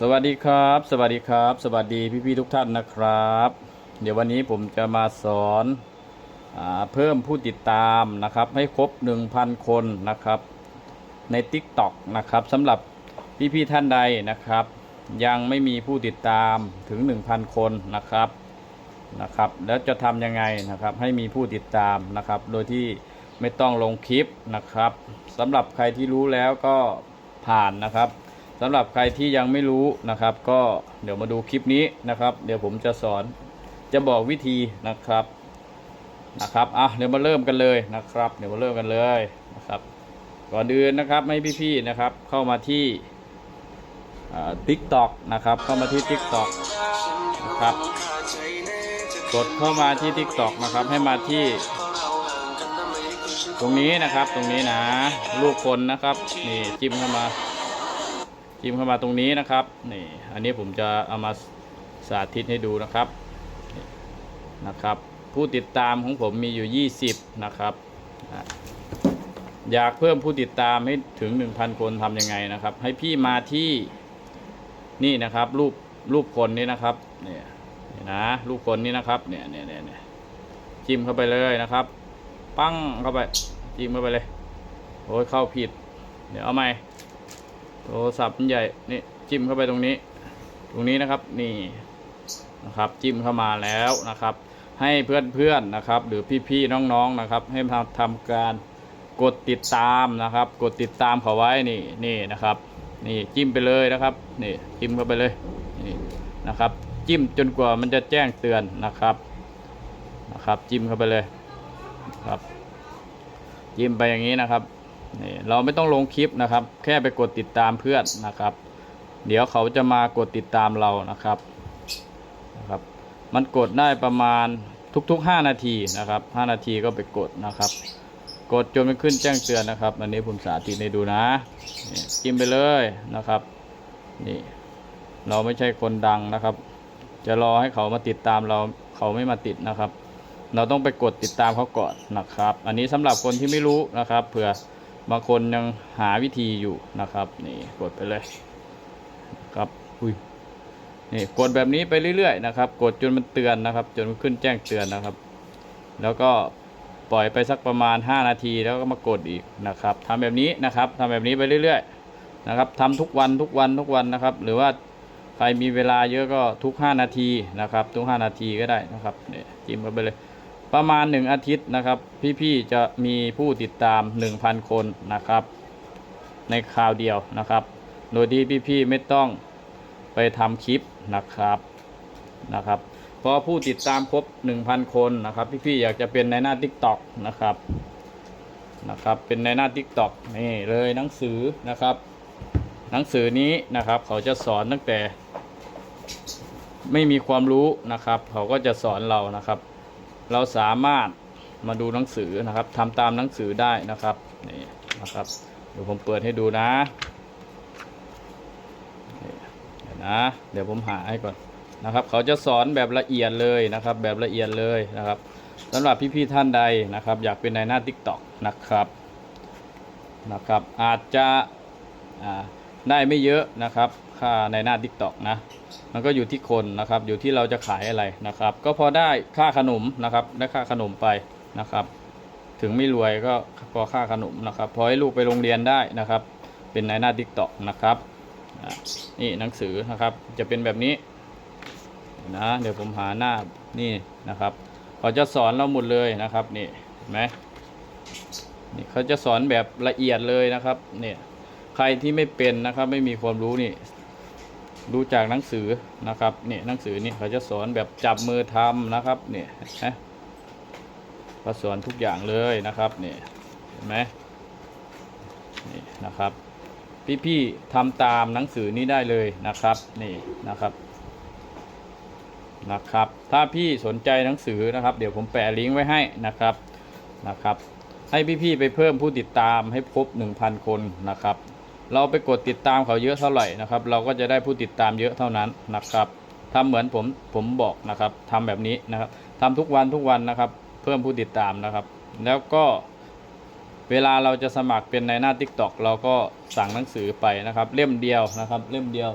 สวัสดีครับ สวัสดีครับ สวัสดีพี่ๆทุกท่านนะครับ เดี๋ยววันนี้ผมจะมาสอนอเพิ่มผู้ติดตามนะครับ ให้ครบ 1,000 คนนะครับ ใน TikTok นะครับสำหรับพี่ๆท่านใดนะครับ ยังไม่มีผู้ติดตามถึง 1,000 คนนะครับนะครับ แล้วจะทำยังไงนะครับ ให้มีผู้ติดตามนะครับ โดยที่ไม่ต้องลงคลิปนะครับสำหรับใครที่รู้แล้วก็ผ่านนะครับ สำหรับใครที่ยังไม่รู้นะครับ ก็เดี๋ยวมาดูคลิปนี้นะครับ เดี๋ยวผมจะสอนจะบอกวิธีนะครับนะครับอะเดี๋ยวมาเริ่มกันเลยนะครับ เดี๋ยวมาเริ่มกันเลยนะครับ ก่อนอื่นนะครับให้พี่ๆนะครับ เข้ามาที่ติ๊กตอกนะครับ เข้ามาที่ TikTok นะครับ กดเข้ามาที่ TikTok นะครับ ให้มาที่ ตรงนี้นะครับ ตรงนี้นะ ลูกคนนะครับ นี่จิ้มเข้ามา จิ้มเข้ามาตรงนี้นะครับนี่อันนี้ผมจะเอามาสาธิตให้ดูนะครับนะครับ ผู้ติดตามของผมมีอยู่ 20 นะครับ อยากเพิ่มผู้ติดตามให้ถึง 1,000 คนทำยังไงนะครับ ให้พี่มาที่นี่นะครับรูปรูปคนนี้นะครับเนี่ยนะรูปคนนี้นะครับเนี่ยเนี่ยเนี่ยเนี่ยจิ้มเข้าไปเลยนะครับ ปั้งเข้าไปจิ้มเข้าไปเลยโอ้ยเข้าผิด เดี๋ยวเอาใหม่ โทรศัพท์มันใหญ่นี่จิ้มเข้าไปตรงนี้ ตรงนี้นะครับนี่นะครับจิ้มเข้ามาแล้วนะครับ ให้เพื่อนๆนะครับ หรือพี่ๆน้องๆนะครับ ให้มาทำการกดติดตามนะครับ กดติดตามเขาไว้นี่นี่นะครับ นี่จิ้มไปเลยนะครับนี่จิ้มเข้าไปเลยนี่นะครับ จิ้มจนกว่ามันจะแจ้งเตือนนะครับนะครับ จิ้มเข้าไปเลยครับ จิ้มไปอย่างนี้นะครับ นี่เราไม่ต้องลงคลิปนะครับ แค่ไปกดติดตามเพื่อนนะครับ เดี๋ยวเขาจะมากดติดตามเรานะครับนะครับ มันกดได้ประมาณทุกๆ 5 นาทีนะครับ 5 นาทีก็ไปกดนะครับ กดจนมันขึ้นแจ้งเตือนนะครับ อันนี้ผมสาธิตให้ดูนะจิ้มไปเลยนะครับนี่เราไม่ใช่คนดังนะครับ จะรอให้เขามาติดตามเราเขาไม่มาติดนะครับ เราต้องไปกดติดตามเขาก่อนนะครับ อันนี้สำหรับคนที่ไม่รู้นะครับเผื่อ บางคนยังหาวิธีอยู่นะครับนี่กดไปเลยครับอุ้ยนี่กดแบบนี้ไปเรื่อยๆนะครับ กดจนมันเตือนนะครับ จนมันขึ้นแจ้งเตือนนะครับ แล้วก็ปล่อยไปสักประมาณ 5 นาทีแล้วก็มากดอีกนะครับทำแบบนี้นะครับทำแบบนี้ไปเรื่อยๆนะครับทำทุกวันทุกวันทุกวันนะครับ หรือว่าใครมีเวลาเยอะก็ทุก 5 นาทีนะครับ ทุก 5 นาทีก็ได้นะครับเนี่ยจิ้มไปเลย ประมาณ 1 อาทิตย์นะครับ พี่ๆจะมีผู้ติดตาม 1,000 คนนะครับ ในคราวเดียวนะครับ โดยที่พี่ๆไม่ต้องไปทำคลิปนะครับนะครับพอผู้ติดตามครบ 1,000 คนนะครับ พี่ๆอยากจะเป็นในหน้า TikTok นะครับนะครับเป็นในหน้า TikTok นี่เลยหนังสือนะครับ หนังสือนี้นะครับ เขาจะสอนตั้งแต่ ไม่มีความรู้นะครับ เขาก็จะสอนเรานะครับ เราสามารถมาดูหนังสือนะครับทำตามหนังสือได้นะครับนี่นะครับเดี๋ยวผมเปิดให้ดูนะนี่เดี๋ยวนะ เดี๋ยวผมหาให้ก่อนนะครับ เขาจะสอนแบบละเอียดเลยนะครับ แบบละเอียดเลยนะครับสำหรับพี่ๆท่านใดนะครับ อยากเป็นในหน้า TikTok นะครับนะครับ อาจจะอ่า ได้ไม่เยอะนะครับ ค่าในหน้า TikTok นะ มันก็อยู่ที่คนนะครับ อยู่ที่เราจะขายอะไรนะครับ ก็พอได้ค่าขนมนะครับ ได้ค่าขนมไปนะครับ ถึงไม่รวยก็พอค่าขนมนะครับ พอให้ลูกไปโรงเรียนได้นะครับ เป็นในหน้า TikTok นะครับนี่หนังสือนะครับ จะเป็นแบบนี้นะ เดี๋ยวผมหาหน้านี่นะครับเขาจะสอนเราหมดเลยนะครับ นี่เห็นไหมนี่เขาจะสอนแบบละเอียดเลยนะครับ เนี่ย ใครที่ไม่เป็นนะครับไม่มีความรู้นี่ดูจากหนังสือนะครับนี่หนังสือนี่เขาจะสอนแบบจับมือทำนะครับเนี่ยนะเขาสอนทุกอย่างเลยนะครับนี่เห็นไหมนี่นะครับ พี่ๆทำตามหนังสือนี้ได้เลยนะครับนี่นะครับนะครับ ถ้าพี่สนใจหนังสือนะครับ เดี๋ยวผมแปะลิงก์ไว้ให้นะครับนะครับ ให้พี่ๆไปเพิ่มผู้ติดตามให้ครบ1,000 คนนะครับ เราไปกดติดตามเขาเยอะเท่าไหร่นะครับ เราก็จะได้ผู้ติดตามเยอะเท่านั้นนะครับทำเหมือนผมผมบอกนะครับทำแบบนี้นะครับทำทุกวันทุกวันนะครับ เพิ่มผู้ติดตามนะครับ แล้วก็เวลาเราจะสมัครเป็นในหน้า TikTok เราก็สั่งหนังสือไปนะครับ เล่มเดียวนะครับ เล่มเดียว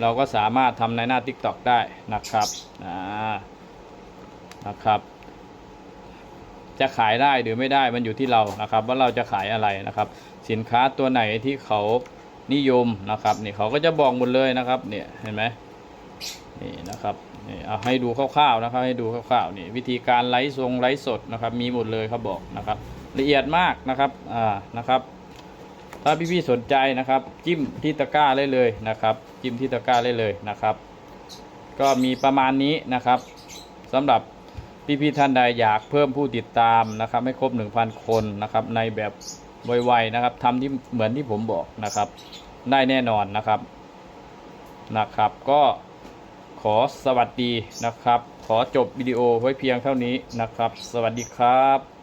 เราก็สามารถทำในหน้า TikTok ได้นะครับอ่านะครับ จะขายได้หรือไม่ได้มันอยู่ที่เรานะครับ ว่าเราจะขายอะไรนะครับ สินค้าตัวไหนที่เขานิยมนะครับนี่เขาก็จะบอกหมดเลยนะครับเนี่ยเห็นไหมนี่นะครับนี่เอาให้ดูคร่าวๆนะครับ ให้ดูคร่าวๆนี่วิธีการไลฟ์ทรงไลฟ์สดนะครับ มีหมดเลยเขาบอกนะครับ ละเอียดมากนะครับอ่านะครับ ถ้าพี่ๆสนใจนะครับ จิ้มที่ตะกร้าได้เลยนะครับ จิ้มที่ตะกร้าได้เลยนะครับ ก็มีประมาณนี้นะครับสำหรับ พี่ๆท่านใดอยากเพิ่มผู้ติดตามนะครับให้ครบ 1,000 คนนะครับในแบบไวๆนะครับทำที่เหมือนที่ผมบอกนะครับ ได้แน่นอนนะครับนะครับ ก็ขอสวัสดีนะครับ ขอจบวิดีโอไว้เพียงเท่านี้นะครับ สวัสดีครับ